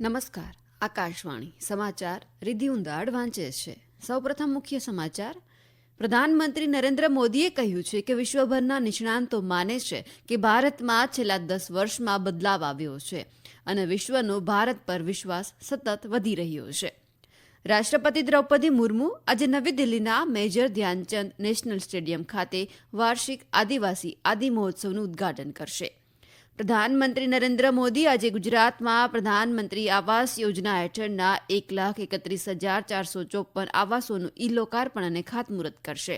નમસ્કાર, આકાશવાણી, સમાચાર રિધિ ઉંદાડ વાંચે છે. સૌપ્રથમ મુખ્ય સમાચાર, પ્રધાનમંત્રી નરેન્દ્ર મોદીએ કહ્યું છે કે વિશ્વભરના નિષ્ણાંતો માને છે કે ભારતમાં છેલ્લા દસ વર્ષમાં બદલાવ આવ્યો છે અને વિશ્વનો ભારત પર વિશ્વાસ સતત વધી રહ્યો છે. રાષ્ટ્રપતિ દ્રૌપદી મુર્મુ આજે નવી દિલ્હીના મેજર ધ્યાનચંદ નેશનલ સ્ટેડિયમ ખાતે વાર્ષિક આદિવાસી આદિ મહોત્સવનું ઉદ્ઘાટન કરશે. પ્રધાનમંત્રી નરેન્દ્ર મોદી આજે ગુજરાતમાં પ્રધાનમંત્રી આવાસ યોજના હેઠળના એક લાખ એકત્રીસ હજાર ચારસો ચોપન આવાસોનું ઈ લોકાર્પણ અને ખાતમુહૂર્ત કરશે.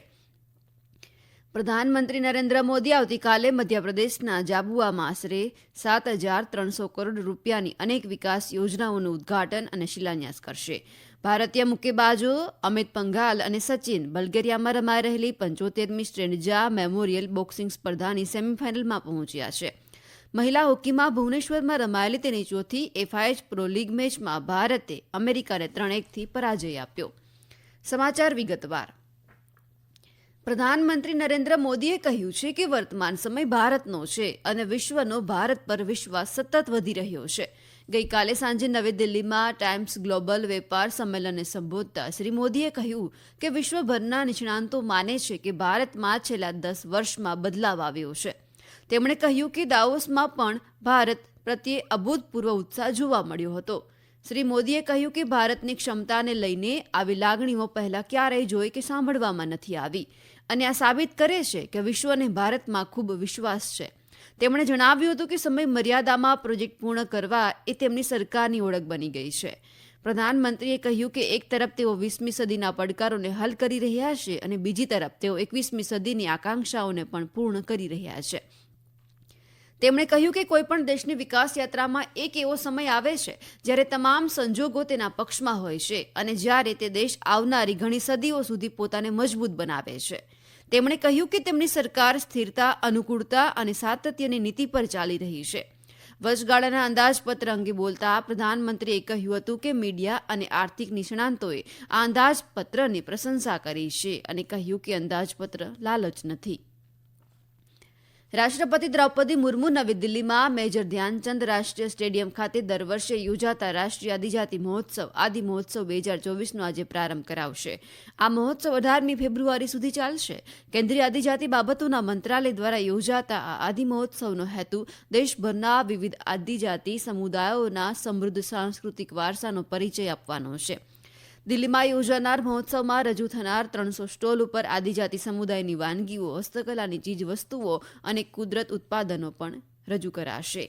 પ્રધાનમંત્રી નરેન્દ્ર મોદી આવતીકાલે મધ્યપ્રદેશના જાબુઆમાં આશરે સાત હજાર ત્રણસો કરોડ રૂપિયાની અનેક વિકાસ યોજનાઓનું ઉદ્ઘાટન અને શિલાન્યાસ કરશે. ભારતીય મુક્કેબાજો અમિત પંઘાલ અને સચિન બલ્ગેરિયામાં રમાઈ રહેલી પંચોતેરમી સ્ટ્રેન્ડજા મેમોરિયલ બોક્સિંગ સ્પર્ધાની સેમીફાઇનલમાં પહોંચ્યા છે. મહિલા હોકીમાં ભુવનેશ્વરમાં રમાયેલી તેની ચોથી એફઆઈએચ પ્રો લીગ મેચમાં ભારતે અમેરિકાને ત્રણ એકથી પરાજય આપ્યો. સમાચાર વિગતવાર. પ્રધાનમંત્રી નરેન્દ્ર મોદીએ કહ્યું છે કે વર્તમાન સમય ભારતનો છે અને વિશ્વનો ભારત પર વિશ્વાસ સતત વધી રહ્યો છે. ગઈકાલે સાંજે નવી દિલ્હીમાં ટાઈમ્સ ગ્લોબલ વેપાર સંમેલનને સંબોધતા શ્રી મોદીએ કહ્યું કે વિશ્વભરના નિષ્ણાંતો માને છે કે ભારતમાં છેલ્લા દસ વર્ષમાં બદલાવ આવ્યો છે. તેમણે કહ્યું કે દાવોસમાં પણ ભારત પ્રત્યે અભૂતપૂર્વ ઉત્સાહ જોવા મળ્યો હતો. શ્રી મોદીએ કહ્યું કે ભારતની ક્ષમતાને લઈને આવી લાગણીઓ પહેલાં ક્યારેય જોઈ કે સાંભળવામાં નથી આવી. અને આ સાબિત કરે છે કે વિશ્વને ભારતમાં ખૂબ વિશ્વાસ છે. તેમણે જણાવ્યું હતું કે સમય મર્યાદામાં પ્રોજેક્ટ પૂર્ણ કરવા એ તેમની સરકારની ઓળખ બની ગઈ છે. પ્રધાનમંત્રીએ કહ્યું કે એક તરફ તેઓ વીસમી સદીના પડકારોને હલ કરી રહ્યા છે અને બીજી તરફ તેઓ એકવીસમી સદીની આકાંક્ષાઓને પણ પૂર્ણ કરી રહ્યા છે. તેમણે કહ્યું કે કોઈપણ દેશની વિકાસ યાત્રામાં એક એવો સમય આવે છે જ્યારે તમામ સંજોગો તેના પક્ષમાં હોય છે અને જ્યારે તે દેશ આવનારી ઘણી સદીઓ સુધી પોતાને મજબૂત બનાવે છે. તેમણે કહ્યું કે તેમની સરકાર સ્થિરતા, અનુકૂળતા અને સાતત્યની નીતિ પર ચાલી રહી છે. વચગાળાના અંદાજપત્ર અંગે બોલતા પ્રધાનમંત્રીએ કહ્યું હતું કે મીડિયા અને આર્થિક નિષ્ણાંતોએ આ અંદાજપત્રની પ્રશંસા કરી છે અને કહ્યું કે અંદાજપત્ર લાલચ નથી. રાષ્ટ્રપતિ દ્રૌપદી મુર્મુ નવી દિલ્હીમાં મેજર ધ્યાનચંદ રાષ્ટ્રીય સ્ટેડિયમ ખાતે દર વર્ષે યોજાતા રાષ્ટ્રીય આદિજાતિ મહોત્સવ, આદિ મહોત્સવ બે હજાર ચોવીસનો આજે પ્રારંભ કરાવશે. આ મહોત્સવ અઢારમી ફેબ્રુઆરી સુધી ચાલશે. કેન્દ્રીય આદિજાતિ બાબતોના મંત્રાલય દ્વારા યોજાતા આ આદિ મહોત્સવનો હેતુ દેશભરના વિવિધ આદિજાતિ સમુદાયોના સમૃદ્ધ સાંસ્કૃતિક વારસાનો પરિચય આપવાનો છે. દિલ્હીમાં યોજાનાર મહોત્સવમાં રજૂ થનાર ત્રણસો સ્ટોલ ઉપર આદિજાતિ સમુદાયની વાનગીઓ, હસ્તકલાની ચીજ વસ્તુઓ અને કુદરત ઉત્પાદનો પણ રજૂ કરાશે.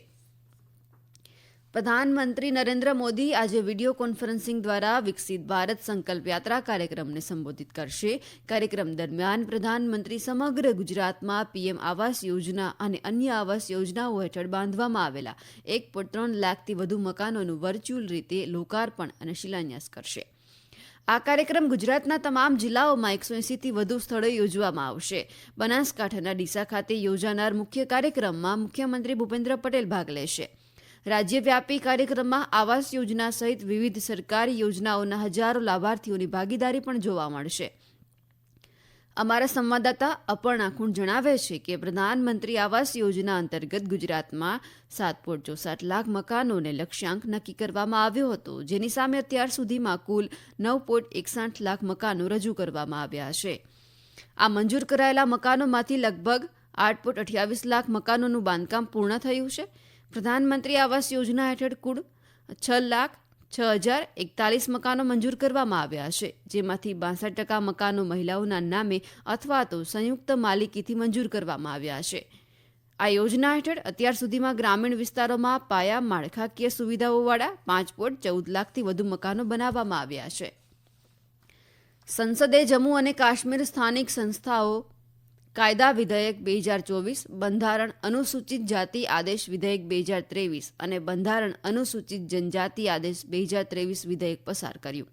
પ્રધાનમંત્રી નરેન્દ્ર મોદી આજે વીડિયો કોન્ફરન્સિંગ દ્વારા વિકસિત ભારત સંકલ્પ યાત્રા કાર્યક્રમને સંબોધિત કરશે. કાર્યક્રમ દરમિયાન પ્રધાનમંત્રી સમગ્ર ગુજરાતમાં પીએમ આવાસ યોજના અને અન્ય આવાસ યોજનાઓ હેઠળ બાંધવામાં આવેલા એક પોઈન્ટ ત્રણ લાખથી વધુ મકાનોનું વર્ચ્યુઅલ રીતે લોકાર્પણ અને શિલાન્યાસ કરશે. આ કાર્યક્રમ ગુજરાતના તમામ જિલ્લાઓમાં એકસો એંસીથી વધુ સ્થળે યોજવામાં આવશે. બનાસકાંઠાના ડીસા ખાતે યોજાનાર મુખ્ય કાર્યક્રમમાં મુખ્યમંત્રી ભૂપેન્દ્ર પટેલ ભાગ લેશે. રાજ્યવ્યાપી કાર્યક્રમમાં આવાસ યોજના સહિત વિવિધ સરકારી યોજનાઓના હજારો લાભાર્થીઓની ભાગીદારી પણ જોવા મળશે. અમારા સંવાદદાતા અપર્ણા ખૂણ જણાવે છે કે પ્રધાનમંત્રી આવાસ યોજના અંતર્ગત ગુજરાતમાં સાત પોઈન્ટ ચોસાઠ લાખ મકાનોને લક્ષ્યાંક નક્કી કરવામાં આવ્યો હતો. જેની સામે અત્યાર સુધીમાં કુલ નવ પોઈન્ટ એકસાઠ લાખ મકાનો રજૂ કરવામાં આવ્યા છે. આ મંજૂર કરાયેલા મકાનોમાંથી લગભગ આઠ પોઈન્ટ અઠ્યાવીસ લાખ મકાનોનું બાંધકામ પૂર્ણ થયું છે. પ્રધાનમંત્રી આવાસ યોજના હેઠળ કુલ છ લાખ છ હજાર એકતાલીસ મકાનો મંજૂર કરવામાં આવ્યા છે, જેમાંથી બાસઠ ટકા મકાનો મહિલાઓના નામે અથવા તો સંયુક્ત માલિકીથી મંજૂર કરવામાં આવ્યા છે. આ યોજના હેઠળ અત્યાર સુધીમાં ગ્રામીણ વિસ્તારોમાં પાયા, માળખાકીય સુવિધાઓવાળા પાંચ પોઈન્ટ ચૌદ લાખથી વધુ મકાનો બનાવવામાં આવ્યા છે. સંસદે જમ્મુ અને કાશ્મીર સ્થાનિક સંસ્થાઓ કાયદા વિધેયક બે હજાર ચોવીસ, બંધારણ અનુસૂચિત જાતિ આદેશ વિધેયક બે હજાર ત્રેવીસ અને બંધારણ અનુસૂચિત જનજાતિ આદેશ બે હજાર ત્રેવીસ વિધેયક પસાર કર્યું.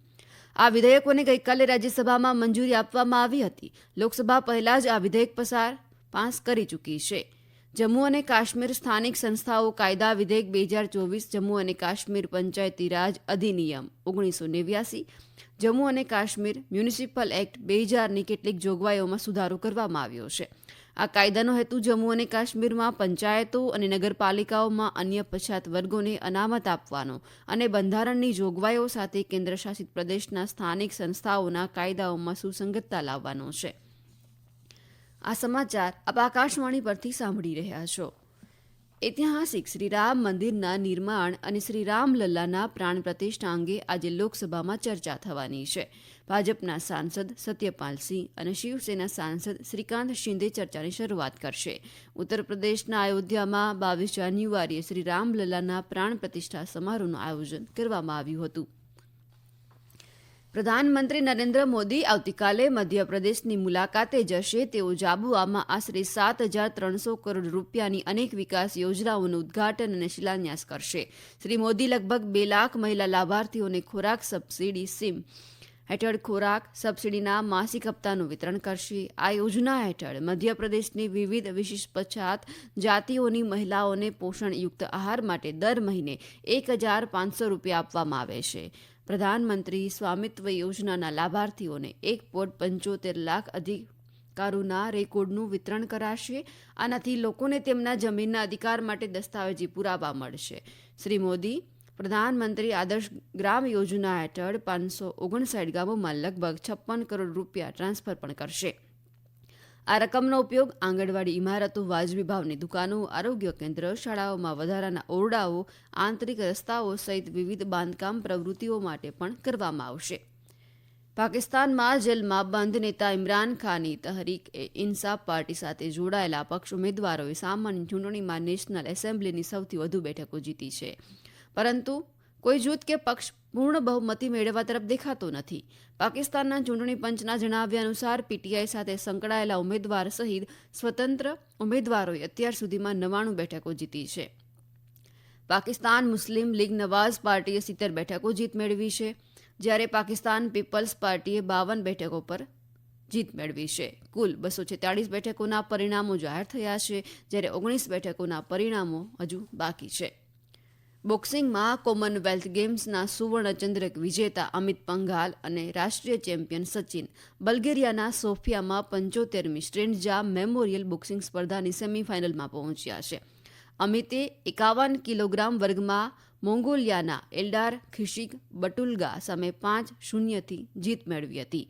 આ વિધેયકોને ગઈકાલે રાજ્યસભામાં મંજૂરી આપવામાં આવી હતી. લોકસભા પહેલા જ આ વિધેયક પસાર પાસ કરી ચૂકી છે. જમ્મુ અને કાશ્મીર સ્થાનિક સંસ્થાઓ, કાયદા વિધેયક બે હજાર ચોવીસ, જમ્મુ અને કાશ્મીર પંચાયતી રાજ અધિનિયમ ઓગણીસો નેવ્યાસી, જમ્મુ અને કાશ્મીર મ્યુનિસિપલ એક્ટ બે હજારની કેટલીક જોગવાઈઓમાં સુધારો કરવામાં આવ્યો છે. આ કાયદાનો હેતુ જમ્મુ અને કાશ્મીરમાં પંચાયતો અને નગરપાલિકાઓમાં અન્ય પછાત વર્ગોને અનામત આપવાનો અને બંધારણની જોગવાઈઓ સાથે કેન્દ્રશાસિત પ્રદેશના સ્થાનિક સંસ્થાઓના કાયદાઓમાં સુસંગતતા લાવવાનો છે. આ સમાચાર આપ આકાશવાણી પરથી સાંભળી રહ્યા છો. ઐતિહાસિક શ્રીરામ મંદિરના નિર્માણ અને શ્રીરામ લલ્લાના પ્રાણ પ્રતિષ્ઠા અંગે આજે લોકસભામાં ચર્ચા થવાની છે. ભાજપના સાંસદ સત્યપાલસિંહ અને શિવસેના સાંસદ શ્રીકાંત શિંદે ચર્ચાની શરૂઆત કરશે. ઉત્તર પ્રદેશના અયોધ્યામાં બાવીસ જાન્યુઆરીએ શ્રી રામલલ્લાના પ્રાણ પ્રતિષ્ઠા સમારોહનું આયોજન કરવામાં આવ્યું હતું. પ્રધાનમંત્રી નરેન્દ્ર મોદી આવતીકાલે મધ્યપ્રદેશની મુલાકાતે જશે. તેઓ જાબુઆમાં આશરે સાત હજાર ત્રણસો કરોડ રૂપિયાની અનેક વિકાસ યોજનાઓનું ઉદ્ઘાટન અને શિલાન્યાસ કરશે. શ્રી મોદી લગભગ બે લાખ મહિલા લાભાર્થીઓને ખોરાક સબસિડી સીમ હેઠળ ખોરાક સબસિડીના માસિક હપ્તાનું વિતરણ કરશે. આ યોજના હેઠળ મધ્યપ્રદેશની વિવિધ વિશિષ્ટ પછાત જાતિઓની મહિલાઓને પોષણયુક્ત આહાર માટે દર મહિને એક હજાર પાંચસો રૂપિયા આપવામાં આવે છે. પ્રધાનમંત્રી સ્વામિત્વ યોજનાના લાભાર્થીઓને એક પોઈન્ટ પંચોતેર લાખ અધિકારોના રેકોર્ડનું વિતરણ કરાશે. આનાથી લોકોને તેમના જમીનના અધિકાર માટે દસ્તાવેજી પુરાવા મળશે. શ્રી મોદી પ્રધાનમંત્રી આદર્શ ગ્રામ યોજના હેઠળ પાંચસો ઓગણસાઠ ગામોમાં લગભગ છપ્પન કરોડ રૂપિયા ટ્રાન્સફર પણ કરશે. આ રકમનો ઉપયોગ આંગણવાડી ઇમારતો વાજબી ભાવની દુકાનો, આરોગ્ય કેન્દ્ર, શાળાઓમાં વધારાના ઓરડાઓ, આંતરિક રસ્તાઓ સહિત વિવિધ બાંધકામ પ્રવૃત્તિઓ માટે પણ કરવામાં આવશે. પાકિસ્તાનમાં જેલમાં બંધ નેતા ઇમરાન ખાનની તહરીક એ ઇન્સાફ પાર્ટી સાથે જોડાયેલા પક્ષ ઉમેદવારોએ સામાન્ય ચૂંટણીમાં નેશનલ એસેમ્બલીની સૌથી વધુ બેઠકો જીતી છે. પરંતુ કોઈ જૂથ કે પક્ષ પૂર્ણ બહુમતી મેળવવા તરફ દેખાતો નથી. પાકિસ્તાનના ચૂંટણી પંચના જણાવ્યા અનુસાર પીટીઆઈ સાથે સંકળાયેલા ઉમેદવાર સહિત સ્વતંત્ર ઉમેદવારોએ અત્યાર સુધીમાં નવાણું બેઠકો જીતી છે. પાકિસ્તાન મુસ્લિમ લીગ નવાઝ પાર્ટીએ સિત્તેર બેઠકો જીત મેળવી છે, જ્યારે પાકિસ્તાન પીપલ્સ પાર્ટીએ બાવન બેઠકો પર જીત મેળવી છે. કુલ બસો છેતાળીસ બેઠકોના પરિણામો જાહેર થયા છે, જ્યારે ઓગણીસ બેઠકોના પરિણામો હજુ બાકી છે. બોક્સિંગમાં કોમનવેલ્થ ગેમ્સના સુવર્ણચંદ્રક વિજેતા અમિત પંઘાલ અને રાષ્ટ્રીય ચેમ્પિયન સચિન. બલ્ગેરિયાના સોફિયામાં પંચોતેરમી સ્ટ્રેન્ડજા મેમોરિયલ બોક્સિંગ સ્પર્ધાની સેમીફાઇનલમાં પહોંચ્યા છે. અમિતે એકાવન કિલોગ્રામ વર્ગમાં મોંગોલિયાના એલ્ડાર ખિશિક બટુલ્ગા સામે પાંચ શૂન્યથી જીત મેળવી હતી.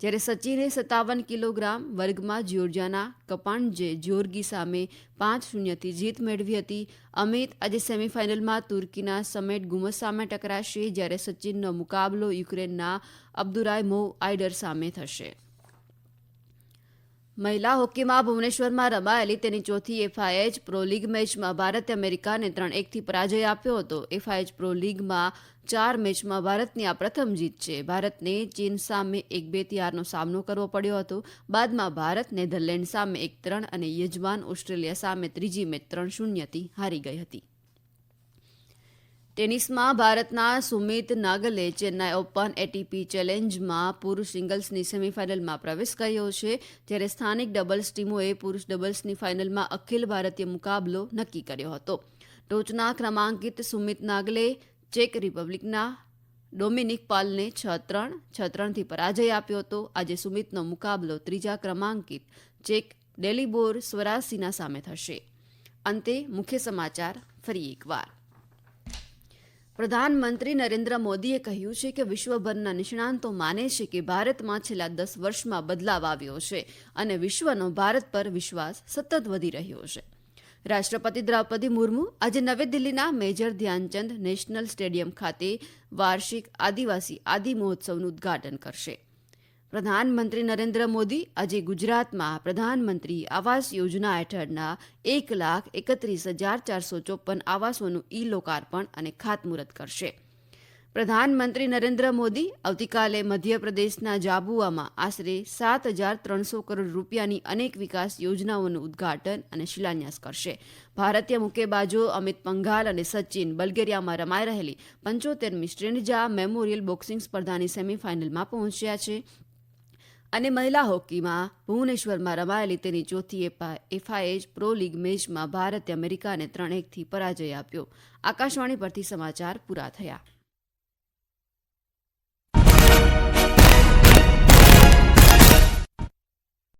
જ્યારે સચિને સત્તાવન કિલોગ્રામ વર્ગમાં જ્યોર્જિયાના કપાણજે જ્યોર્ગી સામે પાંચ શૂન્યથી જીત મેળવી હતી. અમિત આજે સેમીફાઇનલમાં તુર્કીના સમેટ ગુમસ સામે ટકરાશે જ્યારે સચિનનો મુકાબલો યુક્રેનના અબ્દુરાય મો આઇડર સામે થશે. મહિલા હોકીમાં ભુવનેશ્વરમાં રમાયેલી તેની ચોથી એફઆઈએચ પ્રો લીગ મેચમાં ભારતે અમેરિકાને ત્રણ એકથી પરાજય આપ્યો હતો. એફઆઈએચ પ્રો લીગમાં ચાર મેચમાં ભારતની આ પ્રથમ જીત છે. ભારતને ચીન સામે એક બે હારનો સામનો કરવો પડ્યો હતો. બાદમાં ભારત નેધરલેન્ડ સામે એક ત્રણ અને યજમાન ઓસ્ટ્રેલિયા સામે ત્રીજી મેચ ત્રણ શૂન્યથી હારી ગઈ હતી. ટેનિસમાં ભારતના સુમિત નાગલે ચેન્નાઈ ઓપન એટીપી ચેલેન્જમાં પુરુષ સિંગલ્સની સેમીફાઇનલમાં પ્રવેશ કર્યો છે. જ્યારે સ્થાનિક ડબલ્સ ટીમોએ પુરુષ ડબલ્સની ફાઇનલમાં અખિલ ભારતીય મુકાબલો નક્કી કર્યો હતો. ટોચના ક્રમાંકિત સુમિત નાગલે ચેક રિપબ્લિકના ડોમિનિક પાલને છ ત્રણ, છ ત્રણથી પરાજય આપ્યો હતો. આજે સુમિતનો મુકાબલો ત્રીજા ક્રમાંકિત ચેક ડેલીબોર સ્વરાસીના સામે થશે. અંતે મુખ્ય સમાચાર ફરી એકવાર. પ્રધાનમંત્રી નરેન્દ્ર મોદીએ કહ્યું છે કે વિશ્વભરના નિષ્ણાંતો માને છે કે ભારતમાં છેલ્લા દસ વર્ષમાં બદલાવ આવ્યો છે અને વિશ્વનો ભારત પર વિશ્વાસ સતત વધી રહ્યો છે. રાષ્ટ્રપતિ દ્રૌપદી મુર્મુ આજે નવી દિલ્હીના મેજર ધ્યાનચંદ નેશનલ સ્ટેડિયમ ખાતે વાર્ષિક આદિવાસી આદિ મહોત્સવનું ઉદ્ઘાટન કરશે. પ્રધાનમંત્રી નરેન્દ્ર મોદી આજે ગુજરાતમાં પ્રધાનમંત્રી આવાસ યોજના હેઠળના એક લાખ એકત્રીસ હજાર ચારસો ચોપન આવાસોનું ઈ લોકાર્પણ અને ખાતમુહૂર્ત કરશે. પ્રધાનમંત્રી નરેન્દ્ર મોદી આવતીકાલે મધ્યપ્રદેશના જાબુઆમાં આશરે સાત હજાર ત્રણસો કરોડ રૂપિયાની અનેક વિકાસ યોજનાઓનું ઉદ્ઘાટન અને શિલાન્યાસ કરશે. ભારતીય મુક્કેબાજો અમિત પંઘાલ અને સચિન બલ્ગેરિયામાં રમાઈ રહેલી પંચોતેરમી સ્ટ્રેન્ડજા મેમોરિયલ બોક્સિંગ સ્પર્ધાની સેમીફાઇનલમાં પહોંચ્યા છે. અને મહિલા હોકીમાં ભુવનેશ્વરમાં રમાયેલી તેની ચોથી એફઆઈએચ પ્રો લીગ મેચમાં ભારતે અમેરિકાને ત્રણ એકથી પરાજય આપ્યો. આકાશવાણી પરથી સમાચાર પૂરા થયા.